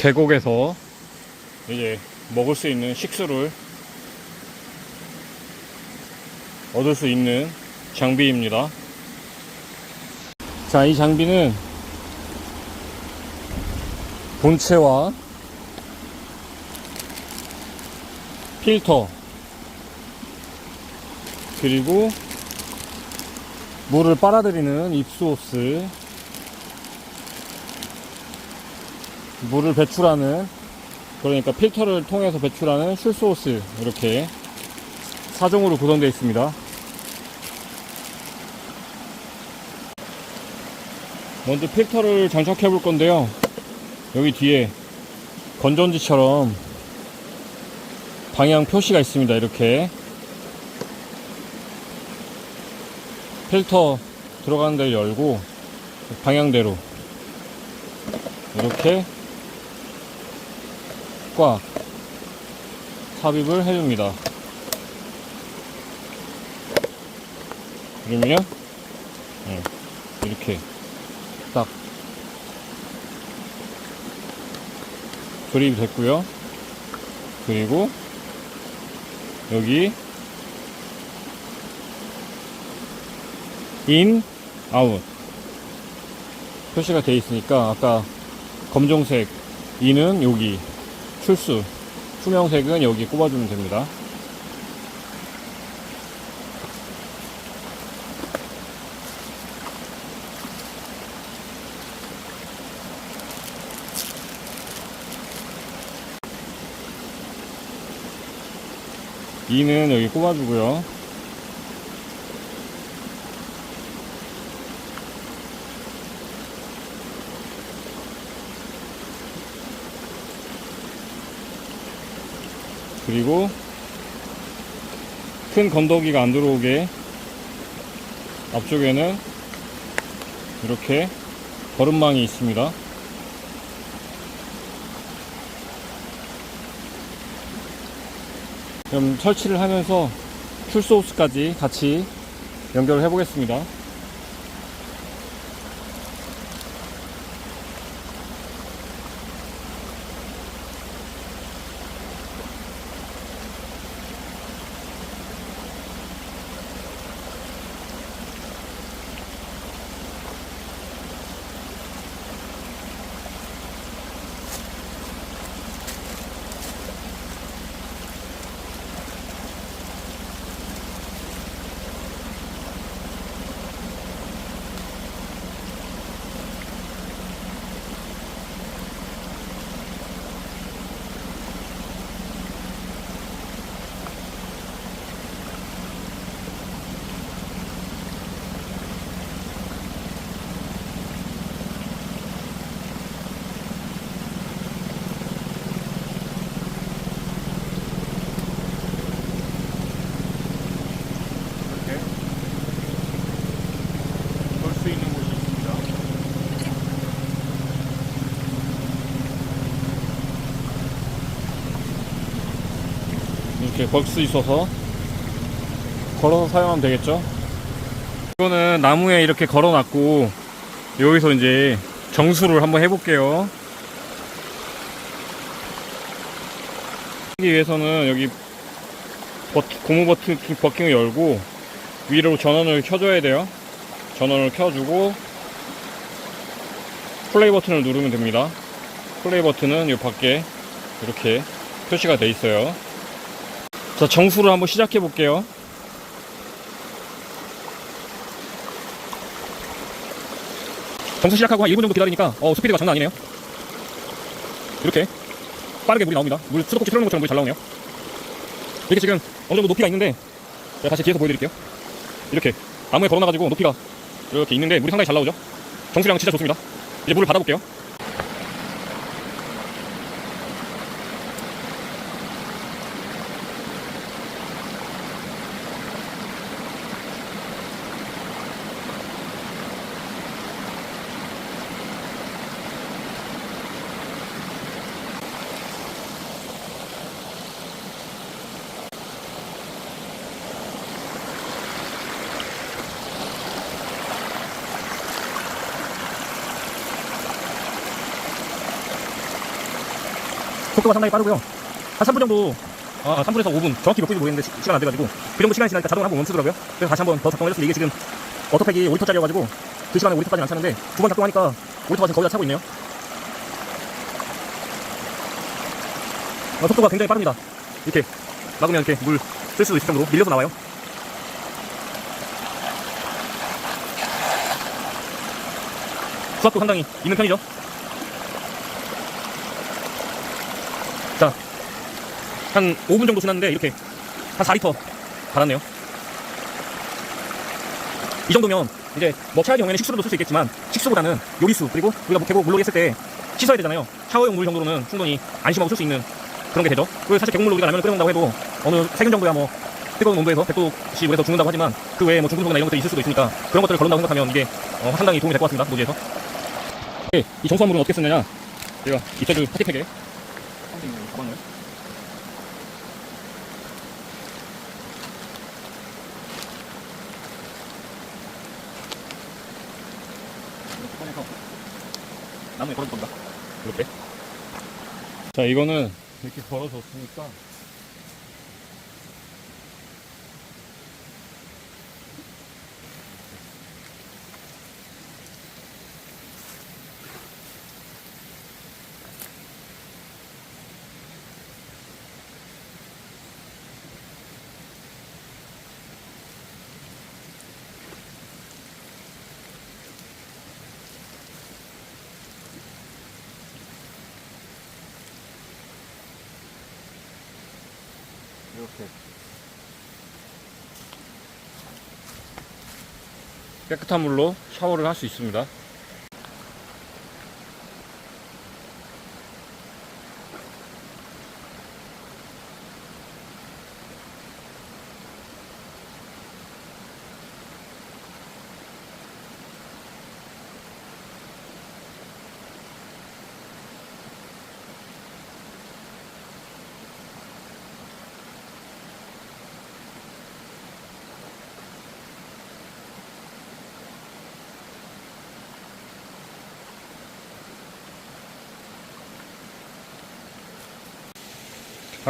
계곡에서 이제 먹을 수 있는 식수를 얻을 수 있는 장비입니다. 자, 이 장비는 본체와 필터 그리고 물을 빨아들이는 입수호스 물을 배출하는 그러니까 필터를 통해서 배출하는 슐소호스 이렇게 사종으로 구성되어 있습니다. 먼저 필터를 장착해 볼 건데요. 여기 뒤에 건전지처럼 방향 표시가 있습니다. 이렇게. 필터 들어가는 데를 열고 방향대로 이렇게 꽉 삽입을 해줍니다. 그러면 네, 이렇게 딱 조립이 됐고요. 그리고 여기 인, 아웃 표시가 되어 있으니까 아까 검정색 인은 여기 출수. 투명색은 여기 꼽아주면 됩니다. 이는 여기 꼽아주고요 그리고 큰 건더기가 안 들어오게 앞쪽에는 이렇게 거름망이 있습니다. 그럼 설치를 하면서 풀소스까지 같이 연결을 해 보겠습니다. 이렇게 볼수 있어서 걸어서 사용하면 되겠죠? 이거는 나무에 이렇게 걸어놨고 여기서 이제 정수를 한번 해볼게요. 하기 위해서는 여기 버튼, 고무 버튼 버킹을 열고 위로 전원을 켜줘야 돼요. 전원을 켜주고 플레이 버튼을 누르면 됩니다. 플레이 버튼은 이 밖에 이렇게 표시가 돼 있어요. 자, 정수를 한번 시작해 볼게요. 정수 시작하고 한 1분 정도 기다리니까 어, 스피드가 장난 아니네요. 이렇게 빠르게 물이 나옵니다. 물 수도꼭지 틀어놓은 것처럼 물이 잘 나오네요. 이렇게 지금 어느 정도 높이가 있는데 제가 다시 뒤에서 보여드릴게요. 이렇게 나무에 걸어놔가지고 높이가 이렇게 있는데 물이 상당히 잘 나오죠. 정수량은 진짜 좋습니다. 이제 물을 받아볼게요. 속도가 상당히 빠르고요. 한 3분 정도, 아, 3분에서 5분, 정확히 몇 분인지 모르겠는데 시, 간안 돼가지고 그 정도 시간이 지나니까 자동으로 한번 멈추더라고요. 그래서 다시 한번 더 작동을 해줬습니다. 이게 지금 어터팩이 5리터짜리여가지고 그 시간에 5리터까지는 안 차는데 두 번 작동하니까 5리터가 지금 거의 다 차고 있네요. 어, 속도가 굉장히 빠릅니다. 이렇게 막으면 이렇게 물 쓸 수도 있을 정도로 밀려서 나와요. 수압도 상당히 있는 편이죠. 한 5분 정도 지났는데 이렇게 한 4리터 달았네요. 이 정도면 이제 뭐 최악의 경우에는 식수로도 쓸 수 있겠지만 식수보다는 요리수 그리고 우리가 뭐 계곡 물놀이 했을 때 씻어야 되잖아요. 샤워용 물 정도로는 충분히 안심하고 쓸 수 있는 그런 게 되죠. 그리고 사실 계곡물로 우리가 라면을 끓여 먹는다고 해도 어느 세균 정도야 뭐 뜨거운 온도에서 100도씨 물에서 죽는다고 하지만 그 외에 뭐 중금 속이나 이런 것들이 있을 수도 있으니까 그런 것들을 걸른다고 생각하면 이게 어, 상당히 도움이 될 것 같습니다. 노지에서. 네, 이 정수화물은 어떻게 쓰느냐? 제가 이태주 파티팩에 가방을 나무에 걸어줄 겁니다. 이렇게. 자, 이거는 이렇게 걸어줬으니까 깨끗한 물로 샤워를 할 수 있습니다.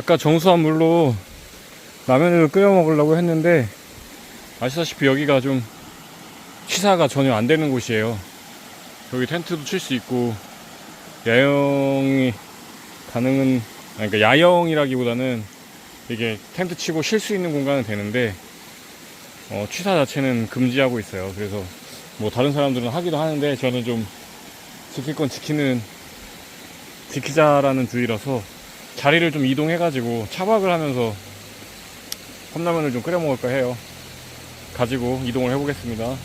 아까 정수한 물로 라면을 끓여 먹으려고 했는데 아시다시피 여기가 좀 취사가 전혀 안 되는 곳이에요. 여기 텐트도 칠 수 있고 야영이 가능은 그러니까 야영이라기보다는 이게 텐트 치고 쉴 수 있는 공간은 되는데 어, 취사 자체는 금지하고 있어요. 그래서 뭐 다른 사람들은 하기도 하는데 저는 좀 지킬 건 지키는 지키자라는 주의라서 자리를 좀 이동해가지고 차박을 하면서 컵라면을 좀 끓여 먹을까 해요. 가지고 이동을 해보겠습니다.